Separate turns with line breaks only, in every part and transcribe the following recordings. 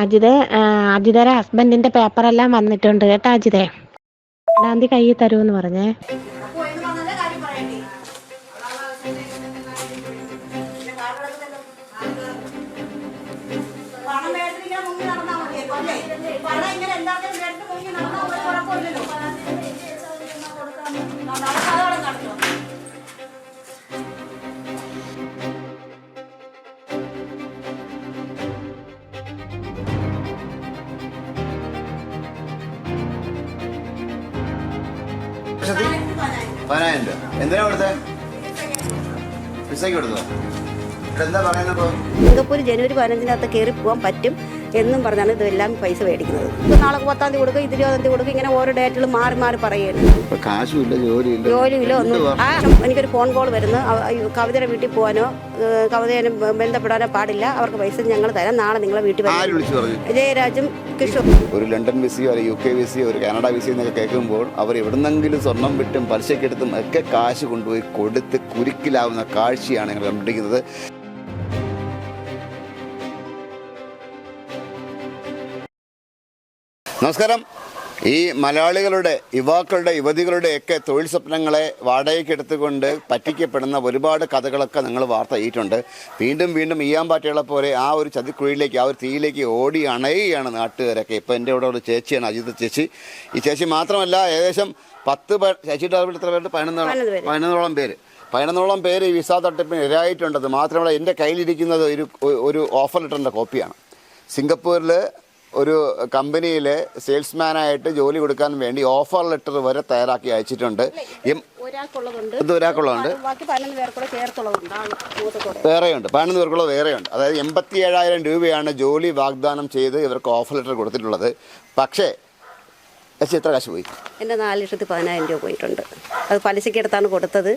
അജിതെ അജിതയുടെ ഹസ്ബൻഡിന്റെ പേപ്പറെല്ലാം വന്നിട്ടുണ്ട് കേട്ടോ അജിതേ. രണ്ടാം തീയതി കയ്യിൽ തരുമെന്ന് പറഞ്ഞേ.
പതിനായിരം രൂപ എന്തിനാ കൊടുത്തേ? പിസയ്ക്ക് കൊടുത്തോ? എന്താ എന്താ പറയുന്നപ്പോ
സിംഗപ്പൂർ ജനുവരി പതിനഞ്ചിനകത്ത് കയറി പോകാൻ പറ്റും. എന്നും പറഞ്ഞാണ് ഇതെല്ലാം പൈസ മേടിക്കുന്നത്. നാളെ പത്താം തീയതി കൊടുക്കും ഇരുപതാം തീയതി കൊടുക്കും ഇങ്ങനെ ഓരോ ഡേറ്റുകൾ മാറി മാറി
പറയുന്നത് കാശുമില്ല ജോലിയില്ല.
ജോലിയില്ല ഒന്നും ആ എനിക്കൊരു ഫോൺ കോൾ വരുന്നു. കവിതയുടെ വീട്ടിൽ പോകാനോ കവിതയെ ബന്ധപ്പെടാനോ പാടില്ല. അവർക്ക് പൈസ ഞങ്ങൾ തരാം. നാളെ നിങ്ങളെ വീട്ടിൽ ജയരാജും കിഷോർ
ഒരു ലണ്ടൻ വിസിയോ അല്ലെങ്കിൽ യു കെ വിസിയോ ഒരു കാനഡ വിസിയോ എന്നൊക്കെ കേൾക്കുമ്പോൾ അവർ എവിടുന്നെങ്കിലും സ്വർണം വിട്ടും പലിശക്കെടുത്തും ഒക്കെ കാശ് കൊണ്ടുപോയി കൊടുത്ത് കുരുക്കിലാവുന്ന കാഴ്ചയാണ് ഞങ്ങൾ കണ്ടിരിക്കുന്നത്. നമസ്കാരം. ഈ മലയാളികളുടെ യുവാക്കളുടെ യുവതികളുടെയൊക്കെ തൊഴിൽ സ്വപ്നങ്ങളെ വാടകയ്ക്ക് എടുത്തുകൊണ്ട് പറ്റിക്കപ്പെടുന്ന ഒരുപാട് കഥകളൊക്കെ നിങ്ങൾ വാർത്ത ചെയ്തിട്ടുണ്ട് വീണ്ടും വീണ്ടും ഈയാമ്പാറ്റകളെ പോലെ ആ ഒരു ചതിക്കുഴിയിലേക്ക് ആ ഒരു തീയിലേക്ക് ഓടി അണയുകയാണ് നാട്ടുകാരൊക്കെ. ഇപ്പോൾ എന്റെ ഇവിടെ ഒരു ചേച്ചിയാണ് അജിത് ചേച്ചി. ഈ ചേച്ചി മാത്രമല്ല ഏകദേശം പത്ത് പേർ ചേച്ചിയുടെ എത്ര പേരുടെ പതിനൊന്നോളം. പതിനൊന്നോളം പേര്. പതിനൊന്നോളം പേര് ഈ വിസ തട്ടിപ്പിന് ഇരയായിട്ടുണ്ട്. അത് മാത്രമല്ല എന്റെ കയ്യിലിരിക്കുന്നത് ഒരു ഒരു ഓഫർ ലെറ്ററിന്റെ കോപ്പിയാണ്. സിംഗപ്പൂരിൽ ഒരു കമ്പനിയിൽ സെയിൽസ്മാനായിട്ട് ജോലി കൊടുക്കാൻ വേണ്ടി ഓഫർ ലെറ്റർ വരെ തയ്യാറാക്കി അയച്ചിട്ടുണ്ട്. ഇത് ഒരാൾക്കുള്ളതുണ്ട്. വേറെയുണ്ട്. പതിനൊന്ന് പേർക്കുള്ള വേറെയുണ്ട്. അതായത് എൺപത്തി ഏഴായിരം രൂപയാണ് ജോലി വാഗ്ദാനം ചെയ്ത് ഇവർക്ക് ഓഫർ ലെറ്റർ കൊടുത്തിട്ടുള്ളത്. പക്ഷേ എത്ര കാശ് പോയി
എന്റെ നാല് ലക്ഷത്തി പതിനായിരം രൂപ പോയിട്ടുണ്ട്. അത് പലിശയ്ക്ക് എടുത്താണ് കൊടുത്തത്.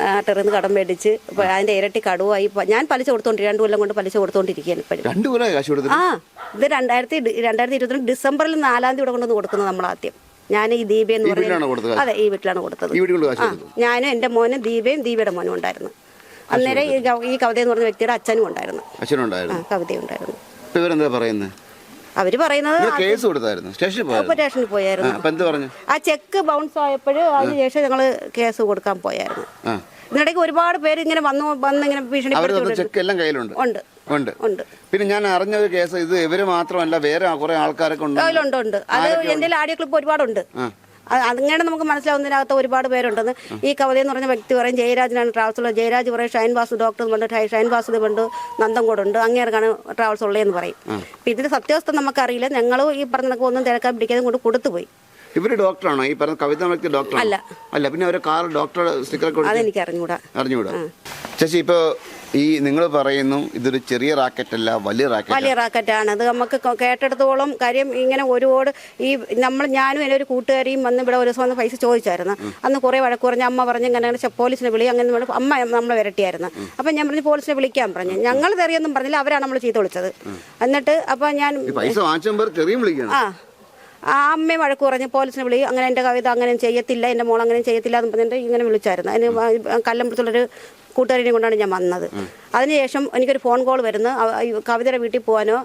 നാട്ടിൽ നിന്ന് കടം മേടിച്ച് അതിന്റെ അതിന്റെ ഇരട്ടി കടുവായി. ഞാൻ പലിശ കൊടുത്തോണ്ട് രണ്ടു കൊല്ലം കൊണ്ട് പലിശ കൊടുത്തോണ്ടിരിക്കുകയാണ് ഇപ്പോഴും.
രണ്ടു കൊല്ലം കാശ് കൊടുത്തു
ആ ഇത് രണ്ടായിരത്തി രണ്ടായിരത്തി ഇരുപത്തിരണ്ട് ഡിസംബറിൽ നാലാം തീയതി ഇവിടെ കൊണ്ടുവന്ന് കൊടുക്കുന്നത് നമ്മൾ ആദ്യം. ഞാൻ ഈ ദീപ എന്ന്
പറയുന്നത്
അതെ ഈ വീട്ടിലാണ് കൊടുത്തത്. ഞാനും എന്റെ മോനും ദീപയും ദീപയുടെ മോനും ഉണ്ടായിരുന്നു. അന്നേരം ഈ കവിത എന്ന് പറഞ്ഞ വ്യക്തിയുടെ അച്ഛനും ഉണ്ടായിരുന്നു. അച്ഛനും
ഉണ്ടായിരുന്നു
കവിത ഉണ്ടായിരുന്നു
ഇവരെന്താ പറയുന്നത്
അവർ പറയുന്നത്
കേസ് കൊടുത്തായിരുന്നു. സ്റ്റേഷനിൽ പോയായിരുന്നു.
ആ ചെക്ക് ബൗൺസ് ആയപ്പോൾ അതിനുശേഷം ഞങ്ങൾ കേസ് കൊടുക്കാൻ പോയായിരുന്നു. ഇതിനിടയ്ക്ക് ഒരുപാട് പേര് ഇങ്ങനെ വന്നു വന്നിങ്ങനെ
ഭീഷണി ചെക്ക് എല്ലാം കയ്യിലുണ്ട്.
ഉണ്ട്.
ഉണ്ട്.
ഉണ്ട്.
പിന്നെ ഞാൻ അറിഞ്ഞ കേസ് ഇത് ഇവർ മാത്രമല്ല വേറെ കുറെ ആൾക്കാരൊക്കെ ഉണ്ട്.
ഉണ്ട് ഉണ്ട് അത് എന്റെ ആഡിയോ ക്ലിപ്പ് ഒരുപാടുണ്ട്. അങ്ങനെ നമുക്ക് മനസ്സിലാവുന്നതിനകത്ത് ഒരുപാട് പേരുണ്ടെന്ന്. ഈ കവിത എന്ന് പറഞ്ഞ വ്യക്തി പറയും ജയരാജനാണ് ട്രാവൽസ് ഉള്ളത് ജയരാജ് പറയും ഷൈൻ വാസു ഡോക്ടർ പറഞ്ഞിട്ട് ഷൈൻ വാസുദേവ് ഉണ്ട് നന്ദൻകോടുണ്ട് അങ്ങേർക്കാണ് ട്രാവൽസ് ഉള്ളതെന്ന് പറയും അപ്പം ഇതിന്റെ സത്യാവസ്ഥ നമുക്കറിയില്ല. ഞങ്ങൾ ഈ പറഞ്ഞ ഒന്നും തിരക്കാൻ പിടിക്കാതെ കൊണ്ട് കൊടുത്തുപോയി
ഇവർ ഡോക്ടറാണോ? ഈ പറഞ്ഞ കവിത വ്യക്തി ഡോക്ടർ
അല്ല.
അല്ല പിന്നെ അവരെ കാർ ഡോക്ടർ സ്റ്റിക്കർ
അതെനിക്ക് അറിഞ്ഞൂടാ.
അറിഞ്ഞുകൂടാ ചേച്ചി ഇപ്പൊ ഈ നിങ്ങൾ പറയുന്നു ഇതൊരു ചെറിയ റാക്കറ്റ് അല്ല വലിയ റാക്കറ്റ്.
വലിയ റാക്കറ്റ് ആണ് അത് നമുക്ക് കേട്ടെടുത്തോളം കാര്യം ഇങ്ങനെ ഒരുപാട് ഈ നമ്മൾ ഞാനും എന്റെ ഒരു കൂട്ടുകാരിയും വന്ന് ഇവിടെ ഒരു ദിവസം വന്ന് പൈസ ചോദിച്ചായിരുന്നു. അന്ന് കുറേ വഴക്ക് പറഞ്ഞ് അമ്മ പറഞ്ഞ് ഇങ്ങനെ പോലീസിനെ വിളി അങ്ങനെ. അമ്മ നമ്മളെ വിരട്ടിയായിരുന്നു. അപ്പം ഞാൻ പറഞ്ഞു പോലീസിനെ വിളിക്കാൻ പറഞ്ഞു. ഞങ്ങൾ തെറിയൊന്നും പറഞ്ഞില്ല അവരാണ് നമ്മൾ ചെയ്ത് വിളിച്ചത്. എന്നിട്ട് അപ്പം ഞാൻ
പൈസ വിളിക്കണം.
ആ. ആ അമ്മയും വഴക്ക് പറഞ്ഞ് പോലീസിനെ വിളി അങ്ങനെ എന്റെ കവിത അങ്ങനെ ചെയ്യത്തില്ല എന്റെ മോൾ അങ്ങനെ ചെയ്യത്തില്ല എന്ന് പറഞ്ഞിട്ട് ഇങ്ങനെ വിളിച്ചായിരുന്നു. അതിന് കല്ലമ്പുറത്തുള്ളൊരു കൂട്ടുകാരിനെ കൊണ്ടാണ് ഞാൻ വന്നത്. അതിനുശേഷം എനിക്കൊരു ഫോൺ കോൾ വരുന്നു. കവിതയുടെ വീട്ടിൽ പോകാനോ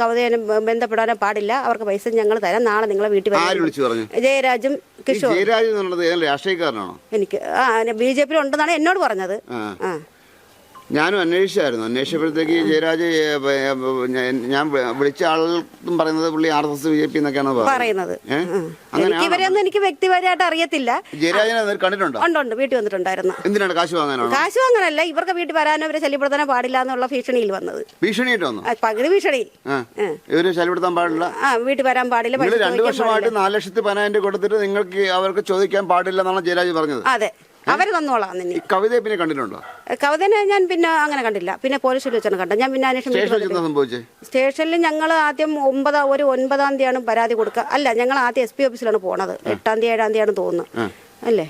കവിതയെ ബന്ധപ്പെടാനോ പാടില്ല. അവർക്ക് പൈസ ഞങ്ങൾ തരാം. നാളെ നിങ്ങളെ വീട്ടിൽ ജയരാജും കിഷോർ എനിക്ക് ആ ബി ജെ പിയിൽ ഉണ്ടെന്നാണ് എന്നോട് പറഞ്ഞത്.
ആ. ഞാനും അന്വേഷിച്ചായിരുന്നു. അന്വേഷിച്ചപ്പോഴത്തേക്ക് ജയരാജ് ഞാൻ- വിളിച്ച ആളും പറയുന്നത് പുള്ളി R S S B J P എന്നൊക്കെയാണ്
പറയുന്നത്. ഇവരെയൊന്നും എനിക്ക് വ്യക്തിപരമായിട്ട് അറിയത്തില്ല.
ജയരാജനെ കണ്ടിട്ടുണ്ടോ?
ഉണ്ട് ഉണ്ട്. വീട്ടിൽ വന്നിട്ടുണ്ടായിരുന്നു.
എന്തിനാണ്? കാശ് വാങ്ങാനാണോ?
കാശ് വാങ്ങാനല്ല. ഇവർക്ക് വീട്ടിൽ വരാനോ ഇവരെ ശല്യപ്പെടുത്താനോ പാടില്ല എന്നുള്ള ഭീഷണിയിൽ വന്നത്.
ഭീഷണി വന്നു?
പകുതി ഭീഷണി.
ഇവർ ശല്യപ്പെടുത്താൻ പാടില്ല?
ആ വീട്ടിൽ വരാൻ പാടില്ല
രണ്ടു വർഷമായിട്ട് നാല് ലക്ഷത്തി പതിനായിരം രൂപ കൊടുത്തിട്ട് നിങ്ങൾക്ക് അവർക്ക് ചോദിക്കാൻ പാടില്ല എന്നാണ് ജയരാജ് പറഞ്ഞത്.
അതെ. അവർ തന്നോളാം നിന്നെ.
കവിതയെ പിന്നെ കണ്ടിട്ടുണ്ടോ?
കവിതനെ ഞാൻ പിന്നെ അങ്ങനെ കണ്ടില്ല. പിന്നെ പോലീസിൽ വെച്ചാണ് കണ്ടത്. ഞാൻ പിന്നെ അന്വേഷണം
സ്റ്റേഷനിൽ
ഞങ്ങൾ ആദ്യം ഒമ്പതാം ഒരു ഒൻപതാം തീയതിയാണ് പരാതി കൊടുക്കുക അല്ല ഞങ്ങൾ ആദ്യം എസ് പി ഓഫീസിലാണ് പോണത്. എട്ടാം തീയതി ഏഴാം തീയതിയാണ് തോന്നുന്നത് അല്ലേ?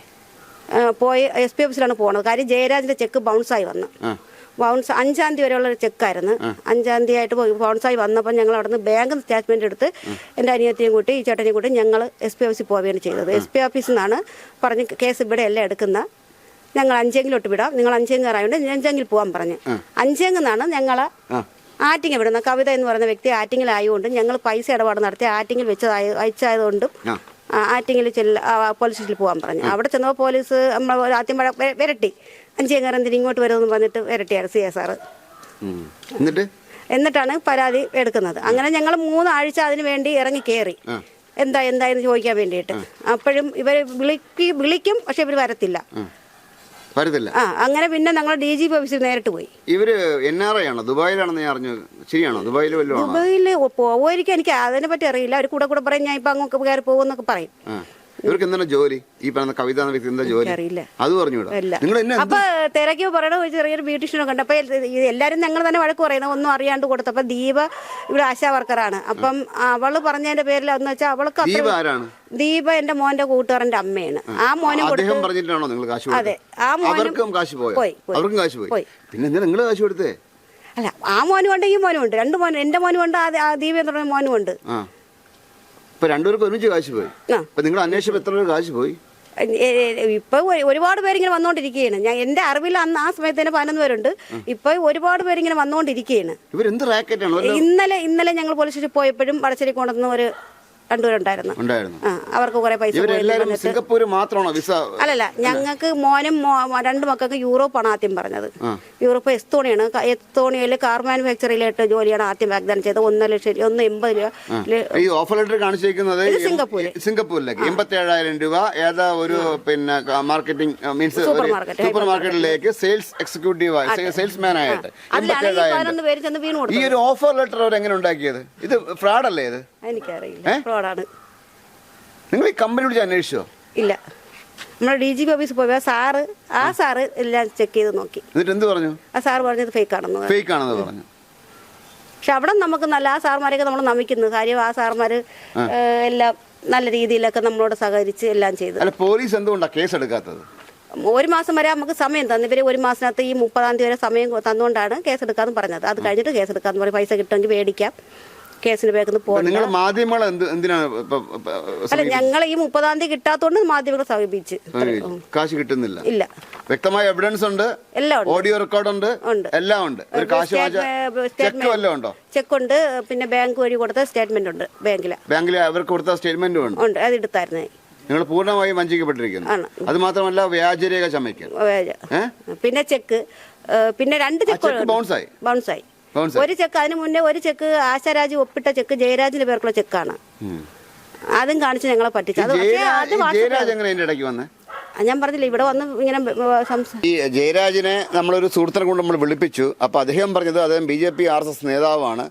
പോയി എസ് പി ഓഫീസിലാണ് പോണത്. കാര്യം ജയരാജിന്റെ ചെക്ക് ബൗൺസായി വന്നു. ബൗൺസ് അഞ്ചാം തീയതി വരെയുള്ള ഒരു ചെക്കായിരുന്നു അഞ്ചാം തീയതി ആയിട്ട് പോയി ബൗൺസായി വന്നപ്പോൾ ഞങ്ങൾ അവിടെ നിന്ന് ബാങ്ക് സ്റ്റേറ്റ്മെന്റ് എടുത്ത് എന്റെ അനിയത്തിയും കൂട്ടി ഈ ചേട്ടനെയും കൂട്ടി ഞങ്ങൾ എസ് പി ഓഫീസിൽ പോവുകയാണ് ചെയ്തത്. എസ് പി ഓഫീസിൽ നിന്നാണ് പറഞ്ഞ് കേസ് ഇവിടെ എല്ലാം എടുക്കുന്ന. ഞങ്ങൾ അഞ്ചെങ്കിലോട്ട് വിടാം. നിങ്ങൾ അഞ്ചെങ്ക് കയറായതുകൊണ്ട് അഞ്ചെങ്കിൽ പോകാൻ പറഞ്ഞു. അഞ്ചെങ്കിൽ നിന്നാണ് ഞങ്ങളെ ആറ്റിങ്ങ വിടുന്ന കവിത എന്ന് പറയുന്ന വ്യക്തി ആറ്റിങ്ങിലായതുകൊണ്ടും ഞങ്ങൾ പൈസ ഇടപാട് നടത്തി ആറ്റിങ്ങിൽ വെച്ചതായ.
ആ,
ആറ്റിങ്ങിൽ ചെല്ല പോലീസ് സ്റ്റേഷനിൽ പോകാൻ പറഞ്ഞു. അവിടെ ചെന്നപ്പോൾ പോലീസ് നമ്മൾ ആദ്യം വിരട്ടി. അഞ്ചേങ്ങാരം ഇങ്ങോട്ട് വരുമെന്ന് പറഞ്ഞിട്ട് വിരട്ടിയാണ് സി എസ് ആർ.
എന്നിട്ട്?
എന്നിട്ടാണ് പരാതി എടുക്കുന്നത്. അങ്ങനെ ഞങ്ങൾ മൂന്നാഴ്ച അതിന് വേണ്ടി ഇറങ്ങി കയറി എന്താ എന്താ എന്ന് ചോദിക്കാൻ വേണ്ടിയിട്ട്. അപ്പോഴും ഇവർ വിളിക്ക് വിളിക്കും പക്ഷെ ഇവർ വരത്തില്ല.
വരത്തില്ല.
ആ അങ്ങനെ പിന്നെ ഞങ്ങൾ ഡി ജി പി ഓഫീസിൽ നേരിട്ട് പോയി.
ഇവർ എൻ ആർ ഐ ആണോ? ദുബായിലാണെന്ന് ഞാൻ അറിഞ്ഞു. ശരിയാണോ? ദുബായിൽ വല്ലതും ആണോ?
ദുബായിൽ പോവായിരിക്കും എനിക്ക് അതിനെ പറ്റി അറിയില്ല. അവർ കൂടെ കൂടെ പറയും ഞാൻ ഇപ്പം അങ്ങോട്ട് കയറി പോകുമെന്നൊക്കെ പറയും.
ഇവർക്ക് എന്താണ് ജോലി? ഈ പറയുന്ന കവിത എന്ന വ്യക്തി എന്താ ജോലി?
അറിയില്ല
അത്
പറഞ്ഞു
നിങ്ങൾ എന്നെ
അപ്പൊ തിരക്കി പറയണ ഒരു ചെറിയൊരു ബ്യൂട്ടീഷ്യനെ കണ്ടു. അപ്പൊ എല്ലാരും ഞങ്ങൾ തന്നെ വഴക്ക് പറയുന്നത് ഒന്നും അറിയാണ്ട് കൊടുത്തു. അപ്പൊ ദീപ ഇവിടെ ആശാ വർക്കറാണ്. അപ്പം അവൾ പറഞ്ഞതിന്റെ പേരിൽ എന്ന് വെച്ചാൽ അവൾക്ക്
ദീപ ആരാണ്?
ദീപ എന്റെ മോന്റെ കൂട്ടുകാരന്റെ അമ്മയാണ്. ആ. മോനും
അദ്ദേഹം പറഞ്ഞിട്ടാണോ നിങ്ങൾ കാശ്
അതെ. ആ മോനും
കാശ് പോയി,
പോയി.
അവർക്കും കാശ് പോയി.
പോയി.
പിന്നെ നിങ്ങൾ കാശ് കൊടുത്തേ?
അല്ല ആ മോനും ഉണ്ട് ഈ മോനും ഉണ്ട്. രണ്ട് മോനും എന്റെ മോനും ഉണ്ട് ആ- ദീപ എന്ന് പറഞ്ഞ മോനും ഉണ്ട്.
ഇപ്പൊ രണ്ടുപേർക്കും ഒരുമിച്ച് കാശ് പോയി.
ആ.
നിങ്ങൾ അന്വേഷിച്ചപ്പോ എത്ര രൂപ കാശ് പോയി?
എ- എ- ഇപ്പൊ ഒരു- ഒരുപാട് പേരിങ്ങനെ വന്നുകൊണ്ടിരിക്കുകയാണ് ഞാൻ എന്റെ അറിവിൽ അന്ന് ആ സമയത്ത് തന്നെ പതിനൊന്ന് പേരുണ്ട്. ഇപ്പൊ ഒരുപാട് പേരിങ്ങനെ വന്നുകൊണ്ടിരിക്കുകയാണ്
ഇവരെന്ത് റാക്കറ്റാണ്?
ഇന്നലെ ഇന്നലെ ഞങ്ങൾ പോലീസ് സ്റ്റേഷനിൽ പോയപ്പോഴും വടശ്ശേരി കൊണ്ടുവന്ന ഒരു രണ്ടുപേരുണ്ടായിരുന്നു. ആ അവർക്ക് കുറെ പൈസ
സിംഗപ്പൂർ മാത്രമാണോ വിസ?
അല്ലല്ല ഞങ്ങൾക്ക് മോനും രണ്ട് മക്കൾക്ക് യൂറോപ്പാണ് ആദ്യം പറഞ്ഞത്. യൂറോപ്പ് എസ്തോണിയാണ്. എസ്തോണിയയിൽ കാർ മാനുഫാക്ചറിലായിട്ട് ജോലിയാണ് ആദ്യം വാഗ്ദാനം ചെയ്തത്. ഒന്നര ലക്ഷം ഒന്ന് എൺപത് രൂപ
ഈ ഓഫർ ലെറ്റർ കാണിച്ചിരിക്കുന്നത്
ഇത്
സിംഗപ്പൂരിലേക്ക്. എൺപത്തി ഏഴായിരം രൂപ. ഏതാ ഒരു പിന്നെ മാർക്കറ്റിംഗ് മീൻസ്
സൂപ്പർ
മാർക്കറ്റിലേക്ക് സെയിൽസ് എക്സിക്യൂട്ടീവ് സെയിൽസ്മാൻ ആയിട്ട്
അതിലാണ് ഈ
ഒരു ഓഫർ ലെറ്റർ അവർ എങ്ങനെ ഉണ്ടാക്കിയത്? ഇത് ഫ്രോഡ് അല്ലേ ഇത്?
എനിക്കറിയില്ല ഫ്രോഡാണ്
നിങ്ങൾ ഈ കമ്പനി വിളിച്ച് അന്വേഷിച്ചോ?
ഇല്ല. നമ്മൾ ഡി ജി പി ഓഫീസിൽ പോയി. സാറ് ആ സാറ് എല്ലാം ചെക്ക് ചെയ്ത് നോക്കി.
എന്നിട്ട് എന്ത് പറഞ്ഞു?
ആ സാറ് പറഞ്ഞത് ഫേക്ക് ആണെന്ന്
ഫേക്ക് ആണെന്ന് പറഞ്ഞു.
പക്ഷെ അവിടെ നമുക്ക് നല്ല ആ സാർമാരെയൊക്കെ നമ്മൾ നമിക്കുന്നു. കാര്യം ആ സാർമാർ എല്ലാം നല്ല രീതിയിലൊക്കെ നമ്മളോട് സഹകരിച്ച് എല്ലാം ചെയ്തു.
അല്ല പോലീസ് എന്തുകൊണ്ടാ കേസ് എടുക്കാത്തത്?
ഒരു മാസം വരെ നമുക്ക് സമയം തന്നു. ഇവർ ഒരു മാസത്തിനകത്ത് ഈ മുപ്പതാം തീയതി വരെ സമയം തന്നുകൊണ്ടാണ് കേസ് എടുക്കാന്ന് പറഞ്ഞത്. അത് കഴിഞ്ഞിട്ട് കേസ് എടുക്കാന്ന് പറയും. പൈസ കിട്ടുമെങ്കിൽ മേടിക്കാം. കേസിന് പോകണ്ട.
നിങ്ങൾ മാധ്യമങ്ങൾ എന്തിനാണ്
അല്ല ഞങ്ങൾ ഈ മുപ്പതാം തീയതി കിട്ടാത്തോണ്ട് മാധ്യമങ്ങൾ സമീപിച്ച്?
കാശ് കിട്ടുന്നില്ല.
ഇല്ല.
വ്യക്തമായ എവിഡൻസ് ഉണ്ട് ഓഡിയോ റെക്കോർഡ് ഉണ്ട്. എല്ലാം ഉണ്ട്. ഒരു കാശ് വാങ്ങിച്ച ചെക്ക് വല്ലതും ഉണ്ടോ?
ചെക്ക് ഉണ്ട് പിന്നെ ബാങ്ക് വഴി കൊടുത്ത സ്റ്റേറ്റ്മെന്റ് ഉണ്ട് ബാങ്കിലെ.
ബാങ്കിലെ അവർക്ക് കൊടുത്ത സ്റ്റേറ്റ്മെന്റ് ഉണ്ട്.
ഉണ്ട് അത് എടുത്തായിരുന്നു
നിങ്ങൾ പൂർണമായും വഞ്ചിക്കപ്പെട്ടിരിക്കുന്നു. അത് മാത്രമല്ല വ്യാജരേഖ ചമയ്ക്കൽ?
പിന്നെ ചെക്ക് പിന്നെ രണ്ട് ചെക്ക്
ബൗൺസായി bounce
ഒരു ചെക്ക് അതിന് മുന്നേ ഒരു ചെക്ക് ആശാരാജ് ഒപ്പിട്ട ചെക്ക് ജയരാജിന്റെ പേർക്കുള്ള ചെക്കാണ്. അതും കാണിച്ച് ഞങ്ങളെ പറ്റിച്ചു. അത് പക്ഷേ അത് വാട്സപ്പിൽ
അതിന്റെ
ഞാൻ പറഞ്ഞില്ല ഇവിടെ വന്ന് ഇങ്ങനെ സംസാ
ഈ ജയരാജിനെ നമ്മളൊരു സുഹൃത്തിനെ കൊണ്ട് നമ്മൾ വിളിപ്പിച്ചു. അപ്പോൾ അദ്ദേഹം പറഞ്ഞത് അദ്ദേഹം B J P R S S നേതാവാണ്.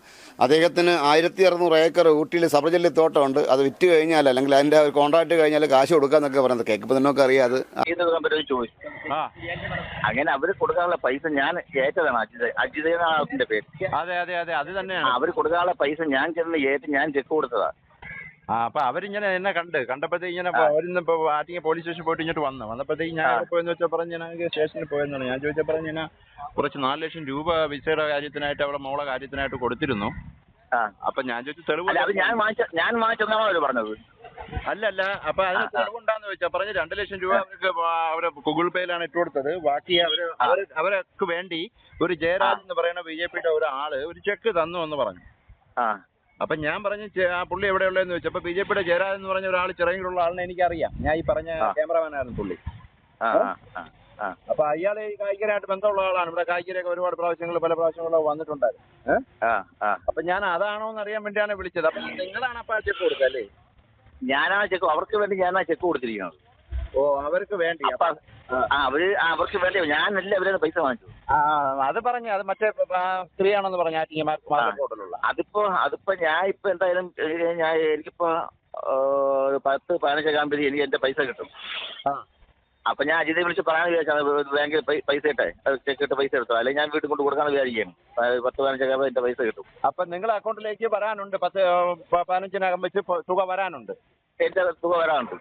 അദ്ദേഹത്തിന് ആയിരത്തി അറുന്നൂറ് ഏക്കർ ഊട്ടിയിൽ സബർജല്ലി തോട്ടമുണ്ട് അത് വിറ്റ് കഴിഞ്ഞാൽ അല്ലെങ്കിൽ അതിന്റെ ഒരു കോൺട്രാക്ട് കഴിഞ്ഞാൽ കാശ് കൊടുക്കാന്നൊക്കെ പറയുന്നത് കേൾക്കുമ്പോൾ നിങ്ങൾക്ക് അറിയാതെ
അങ്ങനെ അവർ കൊടുക്കാനുള്ള പൈസ ഞാൻ ഏറ്റതാണ് അജിത അജിത എന്നാണ് അതിന്റെ പേര്.
അതെ അതെ അതെ അത് തന്നെയാണ്.
അവർ കൊടുക്കാനുള്ള പൈസ ഞാൻ ചെന്ന് ഏറ്റ് ഞാൻ ചെക്ക് കൊടുത്തതാ.
ആ അപ്പൊ അവരിങ്ങനെ എന്നെ കണ്ട്. കണ്ടപ്പോഴത്തേക്ക് ഇങ്ങനെ അവരിന്ന് ഇപ്പൊ ആറ്റിങ്ങ പോലീസ് സ്റ്റേഷനിൽ പോയിട്ട് ഇങ്ങോട്ട് വന്നു. വന്നപ്പോഴത്തേക്ക് ഞാൻ എവിടെ പോയെന്ന് വെച്ചാൽ പറഞ്ഞു ഞാൻ സ്റ്റേഷനിൽ പോയെന്നാണ്. ഞാൻ ചോദിച്ചാൽ പറഞ്ഞു ഞാൻ കുറച്ച് നാല് ലക്ഷം രൂപ വിസയുടെ കാര്യത്തിനായിട്ട് അവിടെ മോളെ കാര്യത്തിനായിട്ട് കൊടുത്തിരുന്നു. അപ്പൊ ഞാൻ ചോദിച്ചു തെളിവ്
അല്ല ഞാൻ ഞാൻ വാങ്ങിച്ചെന്നാണോ പറഞ്ഞത്?
അല്ലല്ല അപ്പൊ അതിന് തെളിവുണ്ടാന്ന് ചോദിച്ചാ പറഞ്ഞു രണ്ട് ലക്ഷം രൂപ അവർക്ക് അവരെ ഗൂഗിൾ പേയിലാണ് ഇട്ട് കൊടുത്തത്. ബാക്കി അവർ അവർ അവർക്ക് വേണ്ടി ഒരു ജയരാജ് എന്ന് പറയുന്ന ബി ജെ പിയുടെ ഒരാൾ ഒരു ചെക്ക് തന്നു എന്ന് പറഞ്ഞു.
ആ.
അപ്പൊ ഞാൻ പറഞ്ഞു ആ പുള്ളി എവിടെയുള്ളതെന്ന് ചോദിച്ചപ്പോ ബി ജെ പിയുടെ ജയരാജ് എന്ന് പറഞ്ഞ ഒരാൾ ചിറങ്ങിലുള്ള ആളിനെ എനിക്കറിയാം. ഞാൻ ഈ പറഞ്ഞ ക്യാമറമാനായിരുന്നു പുള്ളി.
ആ ആ. ആ ആ
അപ്പൊ അയാൾ ഈ കായികരായിട്ട് ബന്ധമുള്ള ആളാണ്. ഇവിടെ കായികരൊക്കെ ഒരുപാട് പ്രാവശ്യങ്ങൾ പല പ്രാവശ്യങ്ങളും വന്നിട്ടുണ്ടായിരുന്നു. അപ്പൊ ഞാൻ അതാണോ എന്ന് അറിയാൻ വേണ്ടിയാണ് വിളിച്ചത്. അപ്പൊ നിങ്ങളാണ് അപ്പൊ ആ ചെക്ക് കൊടുക്കുക അല്ലേ?
ഞാനാ ചെക്ക് അവർക്ക് വേണ്ടി ഞാനാ ചെക്ക് കൊടുത്തിരിക്കുന്നത്.
ഓ അവർക്ക് വേണ്ടി.
അപ്പൊ അവർ അവർക്ക് വേണ്ടി ഞാനല്ല അവരുടെ പൈസ വാങ്ങിച്ചു.
അത് പറഞ്ഞു അത് മറ്റേ സ്ത്രീയാണെന്ന് പറഞ്ഞു ആറ്റിങ്ങ മാർക്കോട്ടിലുള്ള
അതിപ്പോ അതിപ്പോ ഞാൻ ഇപ്പൊ എന്തായാലും ഞാൻ എനിക്കിപ്പോ പത്ത് പതിനഞ്ച് ആകുമ്പോൾ എനിക്ക് എന്റെ പൈസ കിട്ടും. അപ്പൊ ഞാൻ അജിതെ വിളിച്ച് പറയാൻ വിചാരിച്ചാൽ ബാങ്കിൽ പൈസ ഇട്ടെ. അത് ചെക്ക് ഇട്ട് പൈസ എടുത്തോ? അല്ലെങ്കിൽ ഞാൻ വീട്ടിൽ കൊണ്ട് കൊടുക്കാന്ന് വിചാരിക്കും പത്ത് പതിനഞ്ചാകുമ്പോൾ എന്റെ പൈസ കിട്ടും.
അപ്പൊ നിങ്ങളുടെ അക്കൗണ്ടിലേക്ക് വരാനുണ്ട് പത്ത് പതിനഞ്ചിനകം വെച്ച് തുക വരാനുണ്ട്.
എന്റെ തുക വരാനുണ്ട്.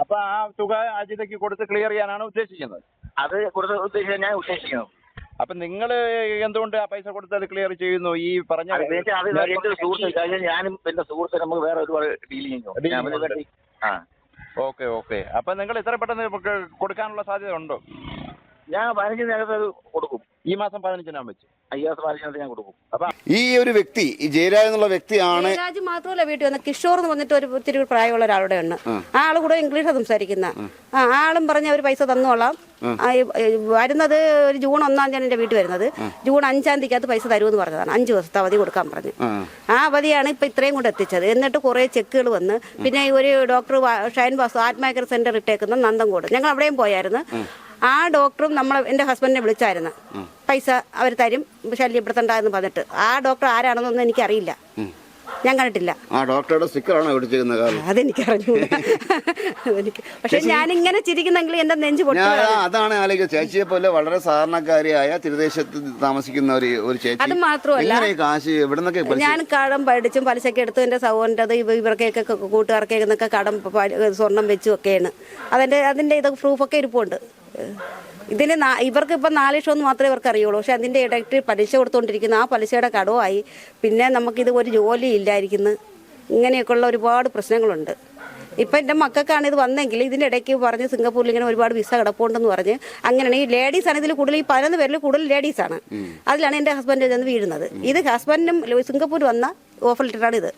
അപ്പൊ ആ തുക അജിതയ്ക്ക് കൊടുത്ത് ക്ലിയർ ചെയ്യാനാണ് ഉദ്ദേശിക്കുന്നത്.
അത് കൊടുത്ത് ഉദ്ദേശിക്കാൻ ഞാൻ ഉദ്ദേശിക്കുന്നത്
അപ്പൊ നിങ്ങൾ എന്തുകൊണ്ട് ആ പൈസ കൊടുത്ത് അത് ക്ലിയർ ചെയ്യുന്നു? ഈ പറഞ്ഞ
അത് എന്നുവെച്ചാൽ അത് എന്റെ ഒരു സുഹൃത്ത് കഴിഞ്ഞാൽ ഞാനും എന്റെ സുഹൃത്ത് നമുക്ക് വേറെ ഒരുപാട് ഡീൽ ചെയ്യുന്നു ആ.
Okay okay. അപ്പൊ നിങ്ങൾ ഇത്ര പെട്ടെന്ന് കൊടുക്കാനുള്ള സാധ്യത ഉണ്ടോ?
ഞാൻ പതിനഞ്ചിനകത്ത് അത് കൊടുക്കും.
ഈ മാസം പതിനഞ്ചിനാകും വെച്ച്.
പതിനഞ്ചിനകത്ത് ഞാൻ കൊടുക്കും.
അപ്പൊ
ഈ ഒരു വ്യക്തി ഈ ജയരാജ് എന്നുള്ള വ്യക്തിയാണ്
ജയരാജ് മാത്രമല്ല വീട്ടിൽ വന്ന. കിഷോർ എന്ന് പറഞ്ഞിട്ട് ഒരു ഒത്തിരി പ്രായമുള്ള ഒരാളുടെ ഉണ്ട്. ആ. ആൾ കൂടെ ഇംഗ്ലീഷ് സംസാരിക്കുന്ന. ആ. ആളും പറഞ്ഞ അവർ പൈസ തന്നോളാം. ആ, ഈ, ഈ, വരുന്നത് ഒരു ജൂൺ ഒന്നാം തീയതി എന്റെ വീട്ടിൽ വരുന്നത്. ജൂൺ അഞ്ചാം തീയതിക്കകത്ത് പൈസ തരുമെന്ന് പറഞ്ഞതാണ്. അഞ്ച് ദിവസത്തെ അവധി കൊടുക്കാൻ പറഞ്ഞു. ആ. അവധിയാണ് ഇപ്പൊ ഇത്രയും കൊണ്ട് എത്തിച്ചത്. എന്നിട്ട് കുറേ ചെക്കുകൾ വന്ന്. പിന്നെ ഈ ഒരു ഡോക്ടർ ഷൈൻ ബാസ് ആത്മാകർ സെന്റർ ഇട്ടേക്കുന്ന നന്ദൻകോട്. ഞങ്ങൾ അവിടെയും പോയായിരുന്നു. ആ ഡോക്ടറും നമ്മൾ എന്റെ ഹസ്ബൻഡിനെ വിളിച്ചായിരുന്നു. പൈസ അവർ തരും ശല്യപ്പെടുത്തണ്ട എന്ന് പറഞ്ഞിട്ട്. ആ ഡോക്ടർ ആരാണെന്നൊന്നും എനിക്കറിയില്ല. ഞാൻ കണ്ടിട്ടില്ല.
ആ ഡോക്ടറുടെ സ്റ്റിക്കറാണോ ഒടിച്ചിരുന്ന കാരണം
അതെനിക്ക് അറിഞ്ഞു അതെനിക്ക് പക്ഷെ ഞാൻ ഇങ്ങനെ ചിരിക്കുന്നെങ്കിൽ എന്റെ നെഞ്ച് പൊട്ടി.
ഞാൻ അതാണ് ആലോചിക്കുന്നത് ചേച്ചിയെ പോലെ വളരെ സാധാരണക്കാരിയായ തിരുദേശത്ത് താമസിക്കുന്ന ഒരു ഒരു ചേച്ചി.
അത് മാത്രമല്ല
എങ്ങനെ ഈ കാശ് എവിടെ നിന്നൊക്കെ പലിശ
ഞാൻ കടം പഠിച്ചും പലിശക്ക് എടുത്തു എന്റെ സഹോദരന്റെ ഇവർക്കൊക്കെ കൂട്ടുകാർക്കൊക്കെ നിന്നൊക്കെ കടം പ- സ്വർണം വെച്ചും ഒക്കെയാണ്. അതിന്റെ അതിന്റെ ഇതൊക്കെ പ്രൂഫൊക്കെ ഇരിപ്പുണ്ട്. ഇതിന് ഇവർക്ക് ഇപ്പം നാല് ലക്ഷം ഒന്ന് മാത്രമേ ഇവർക്ക് അറിയുള്ളൂ. പക്ഷെ അതിന്റെ ഇടയ്ക്ക് പലിശ കൊടുത്തുകൊണ്ടിരിക്കുന്ന ആ പലിശയുടെ കടവുമായി പിന്നെ നമുക്കിത് ഒരു ജോലി ഇല്ലായിരിക്കുന്നു. ഇങ്ങനെയൊക്കെയുള്ള ഒരുപാട് പ്രശ്നങ്ങളുണ്ട്. ഇപ്പം എന്റെ മക്കൾക്കാണ് ഇത് വന്നെങ്കിൽ ഇതിന്റെ ഇടയ്ക്ക് പറഞ്ഞ് സിംഗപ്പൂരിൽ ഇങ്ങനെ ഒരുപാട് വിസ കിടപ്പുണ്ടെന്ന് പറഞ്ഞ് അങ്ങനെയാണ് ഈ ലേഡീസ് ആണ് ഇതിൽ കൂടുതൽ ഈ പതിനൊന്ന് പേരിൽ കൂടുതൽ ലേഡീസാണ് അതിലാണ് എന്റെ ഹസ്ബൻഡ് ചെന്ന് വീഴുന്നത്. ഇത് ഹസ്ബൻഡും സിംഗപ്പൂർ വന്ന ഓഫർ ലെറ്ററാണ് ഇത്.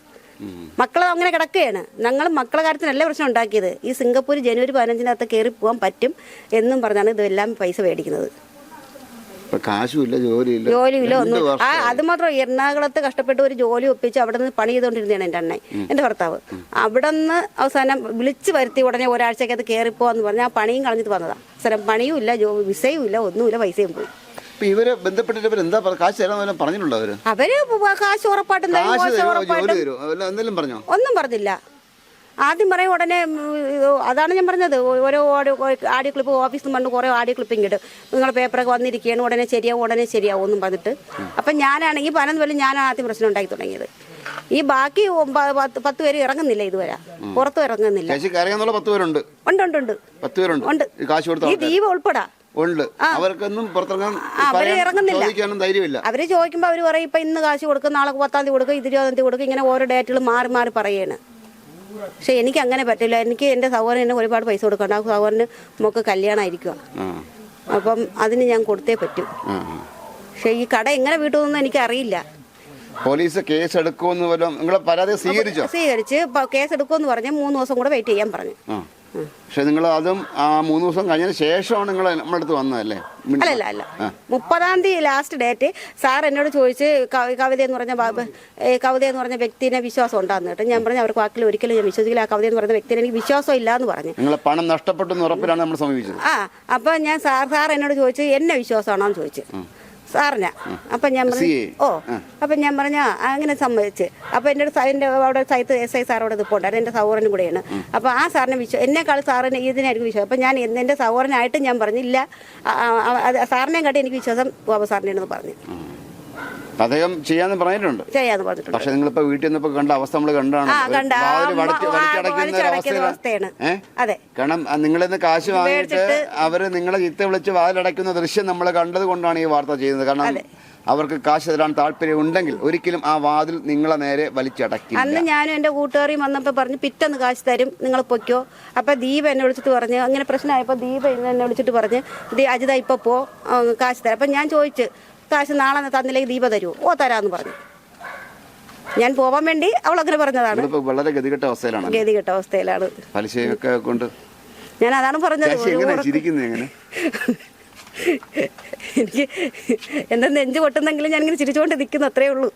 മക്കൾ അങ്ങനെ കിടക്കുകയാണ്. ഞങ്ങൾ മക്കളെ കാര്യത്തിനല്ല പ്രശ്നം ഉണ്ടാക്കിയത്. ഈ സിംഗപ്പൂർ ജനുവരി പതിനഞ്ചിനകത്ത് കയറി പോകാൻ പറ്റും എന്നും പറഞ്ഞാണ് ഇതെല്ലാം പൈസ മേടിക്കുന്നത്.
കാശുമില്ല ജോലിയില്ല.
ജോലിയില്ല ഒന്നും ആ അത് മാത്രം എറണാകുളത്ത് കഷ്ടപ്പെട്ട് ഒരു ജോലി ഒപ്പിച്ച് അവിടെ നിന്ന് പണി ചെയ്തുകൊണ്ടിരുന്നതാണ് എന്റെ അണ്ണൻ എന്റെ ഭർത്താവ്. അവിടെ നിന്ന് അവസാനം വിളിച്ച് വരുത്തി ഉടനെ ഒരാഴ്ചക്കകത്ത് കയറിപ്പോന്ന് പറഞ്ഞാൽ ആ പണിയും കളഞ്ഞിട്ട് വന്നതാണ് അവസാനം പണിയും ഇല്ല ജോ വിസയും ഇല്ല ഒന്നുമില്ല പൈസയും പോയി.
ഇപ്പൊ ഇവരെ ബന്ധപ്പെട്ടിട്ട് ഇവർ എന്താ കാശ് തരാൻ പറഞ്ഞിട്ടുണ്ടോ അവർ?
അവർ കാശ് ഉറപ്പായിട്ടും
എന്തെങ്കിലും പറഞ്ഞോ?
ഒന്നും പറഞ്ഞില്ല. ആദ്യം പറയും ഉടനെ അതാണ് ഞാൻ പറഞ്ഞത്. ഓരോ ആഡിയോ ക്ലിപ്പ് ഓഫീസിൽ നിന്ന് പറഞ്ഞ് കുറേ ആഡിയോ ക്ലിപ്പിംഗ് ഇടും നിങ്ങളെ പേപ്പറൊക്കെ വന്നിരിക്കുകയാണ് ഉടനെ ശരിയാവും ഉടനെ ശരിയാവും എന്നും പറഞ്ഞിട്ട്. അപ്പം ഞാനാണെങ്കിൽ പതിനൊന്ന് വല്ല ഞാൻ ആദ്യം പ്രശ്നം ഉണ്ടാക്കി തുടങ്ങിയത്. ഈ ബാക്കി പത്ത് പേര് ഇറങ്ങുന്നില്ല ഇതുവരെ. പുറത്തും ഇറങ്ങുന്നില്ല. ഉണ്ട് ഉണ്ട് ഉണ്ട്. ഉണ്ട്.
ഈ.
ദീപ ഉൾപ്പെടാ.
ഉണ്ട്. അവർക്കൊന്നും പുറത്തിറങ്ങാൻ അവർ
ഇറങ്ങുന്നില്ല.
ചോദിക്കാനും ധൈര്യമില്ല.
അവർ ചോദിക്കുമ്പോൾ അവർ പറയും ഇപ്പൊ ഇന്ന് കാശ് കൊടുക്കും നാളെ പത്താം തീയതി കൊടുക്കും ഇരുപതാം തീയതി കൊടുക്കും ഇങ്ങനെ ഓരോ ഡേറ്റുകൾ മാറി മാറി പറയാണ്. പക്ഷെ എനിക്ക് അങ്ങനെ പറ്റില്ല. എനിക്ക് എന്റെ സഹോദരന് ഒരുപാട് പൈസ കൊടുക്കണ്ട. ആ സഹോദരന് നമുക്ക് കല്യാണമായിരിക്കുക അപ്പം അതിന് ഞാൻ കൊടുത്തേ പറ്റൂ. പക്ഷെ ഈ കട എങ്ങനെ വീട്ടുമെന്ന് എനിക്ക് അറിയില്ല
പോലീസ് കേസ് എടുക്കുമെന്ന് വല്ലതും നിങ്ങളെ പരാതി സ്വീകരിച്ചോ?
സ്വീകരിച്ച് കേസ് എടുക്കുമെന്ന് പറഞ്ഞ് മൂന്ന് ദിവസം കൂടെ വെയിറ്റ് ചെയ്യാൻ പറഞ്ഞു.
പക്ഷെ നിങ്ങൾ അതും ആ മൂന്ന് ദിവസം കഴിഞ്ഞതിന് ശേഷമാണ് നിങ്ങൾ നമ്മുടെ അടുത്ത് വന്നതല്ലേ
അല്ലല്ല അല്ല മുപ്പതാം തീയതി ലാസ്റ്റ് ഡേറ്റ് സാർ എന്നോട് ചോദിച്ച് കവിത എന്ന് പറഞ്ഞ കവിത എന്ന് പറഞ്ഞ വ്യക്തിനെ വിശ്വാസം ഉണ്ടാകുന്ന കേട്ടോ. ഞാൻ പറഞ്ഞു അവർക്ക് വാക്കിൽ ഒരിക്കലും ഞാൻ വിശ്വസിക്കില്ല. ആ കവിത എന്ന് പറഞ്ഞ വ്യക്തിനെ എനിക്ക് വിശ്വാസം ഇല്ല എന്ന് പറഞ്ഞു.
നിങ്ങൾ പണം നഷ്ടപ്പെട്ടു എന്ന് ഉറപ്പിലാണ് നമ്മൾ സമീപിച്ചത്.
ആ അപ്പം ഞാൻ സാർ സാർ എന്നോട് ചോദിച്ചു എന്നെ വിശ്വാസമാണോ? എന്ന് ചോദിച്ചു. സാറിനാ. അപ്പം ഞാൻ പറഞ്ഞു ഓ അപ്പം ഞാൻ പറഞ്ഞ അങ്ങനെ സമ്മതിച്ച്. അപ്പം എന്റെ എന്റെ അവിടെ സൈത്ത് എസ് ഐ സാറോട് നിൽപ്പുണ്ടായിരുന്നു എന്റെ സഹോദരനും കൂടെയാണ്. അപ്പൊ ആ സാറിനെ വിശ്വാസം എന്നെക്കാൾ സാറിന് ഇതിനായിരിക്കും വിശ്വാസം. അപ്പം ഞാൻ എന്റെ എന്റെ സഹോദരനായിട്ട് ഞാൻ പറഞ്ഞില്ല. സാറിനെ കണ്ടി കാട്ടി എനിക്ക് വിശ്വാസം ബാബു സാറിനെ പറഞ്ഞു.
അദ്ദേഹം ചെയ്യാന്ന് പറഞ്ഞിട്ടുണ്ട്.
ചെയ്യാന്ന് പറഞ്ഞിട്ടുണ്ട്.
പക്ഷെ നിങ്ങളിപ്പോ വീട്ടിൽ നിന്ന് കണ്ട അവസ്ഥ നമ്മൾ കണ്ടാണ്.
അവസ്ഥയാണ്. അതെ.
കാരണം നിങ്ങളിന്ന് കാശ് വാങ്ങിയിട്ട് അവർ നിങ്ങളെ ചിത്ത വിളിച്ച് വാതിലടയ്ക്കുന്ന ദൃശ്യം നമ്മൾ കണ്ടത് കൊണ്ടാണ് ഈ വാർത്ത ചെയ്യുന്നത്. കാരണം അവർക്ക് കാശ് തരാൻ താല്പര്യം ഉണ്ടെങ്കിൽ ഒരിക്കലും ആ വാതിൽ നിങ്ങളെ നേരെ വലിച്ചടക്കി
അന്ന് ഞാനും എന്റെ കൂട്ടുകാരിയും വന്നപ്പോൾ പറഞ്ഞു പിറ്റന്ന് കാശ് തരും നിങ്ങൾ പൊയ്ക്കോ. അപ്പോൾ ദീപ എന്നെ വിളിച്ചിട്ട് പറഞ്ഞു അങ്ങനെ പ്രശ്നമായപ്പോൾ ദീപ എന്നെ വിളിച്ചിട്ട് പറഞ്ഞ് അജിത ഇപ്പോൾ പോ കാശ് തരാം. അപ്പം ഞാൻ ചോദിച്ചു കാശ് നാളെ തന്നില്ലെങ്കിൽ ദീപ തരുമോ ഓ തരാന്ന് പറഞ്ഞു. ഞാൻ പോവാൻ വേണ്ടി അവൾ അങ്ങനെ പറഞ്ഞതാണ്.
വളരെ ഗതികെട്ട അവസ്ഥയിലാണ്.
ഗതികെട്ട അവസ്ഥയിലാണ്.
പലിശയൊക്കെ കൊണ്ട്
ഞാൻ അതാണ് പറഞ്ഞത്. എനിക്ക് എന്താ നെഞ്ച് പൊട്ടുന്നെങ്കിലും ഞാനിങ്ങനെ ചിരിച്ചുകൊണ്ട് നിൽക്കുന്നു അത്രേ ഉള്ളൂ.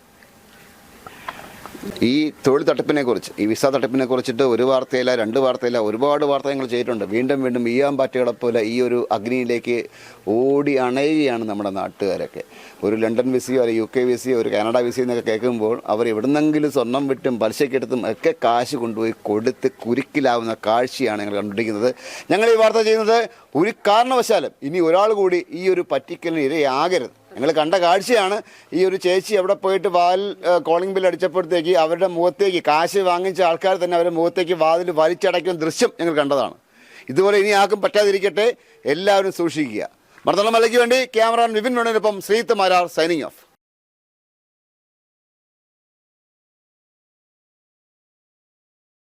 ഈ തൊഴിൽ തട്ടിപ്പിനെ കുറിച്ച് ഈ വിസ തട്ടിപ്പിനെ കുറിച്ചിട്ട് ഒരു വാർത്തയില്ല രണ്ട് വാർത്തയില്ല ഒരുപാട് വാർത്ത ഞങ്ങൾ ചെയ്തിട്ടുണ്ട്. വീണ്ടും വീണ്ടും ഈയാമ്പാറ്റകളെ പോലെ ഈ ഒരു അഗ്നിയിലേക്ക് ഓടി അണയുകയാണ് നമ്മുടെ നാട്ടുകാരൊക്കെ. ഒരു ലണ്ടൻ വിസയോ അല്ലെങ്കിൽ യു കെ വിസയോ ഒരു കാനഡ വിസയോ എന്നൊക്കെ കേൾക്കുമ്പോൾ അവർ എവിടുന്നെങ്കിലും സ്വർണം വിട്ടും പലിശക്കെടുത്തും ഒക്കെ കാശ് കൊണ്ടുപോയി കൊടുത്ത് കുരുക്കിലാവുന്ന കാഴ്ചയാണ് ഞങ്ങൾ കണ്ടുപിടിക്കുന്നത് ഞങ്ങൾ ഈ വാർത്ത ചെയ്യുന്നത് ഒരു കാരണവശാലും ഇനി ഒരാൾ കൂടി ഈ ഒരു പറ്റിക്കലിന് ഇരയാകരുത് ഞങ്ങൾ കണ്ട കാഴ്ചയാണ് ഈ ഒരു ചേച്ചി അവിടെ പോയിട്ട് വാൽ കോളിംഗ് ബിൽ അടിച്ചപ്പോഴത്തേക്ക് അവരുടെ മുഖത്തേക്ക് കാശ് വാങ്ങിച്ച ആൾക്കാർ തന്നെ അവരുടെ മുഖത്തേക്ക് വാതിൽ വലിച്ചടയ്ക്കുന്ന ദൃശ്യം ഞങ്ങൾ കണ്ടതാണ്. ഇതുപോലെ ഇനി ആർക്കും പറ്റാതിരിക്കട്ടെ എല്ലാവരും സൂക്ഷിക്കുക. മർദ്ദളമലയ്ക്ക് വേണ്ടി ക്യാമറ വിപിൻ വേണനൊപ്പം ശ്രീത്ത് സൈനിങ് ഓഫ്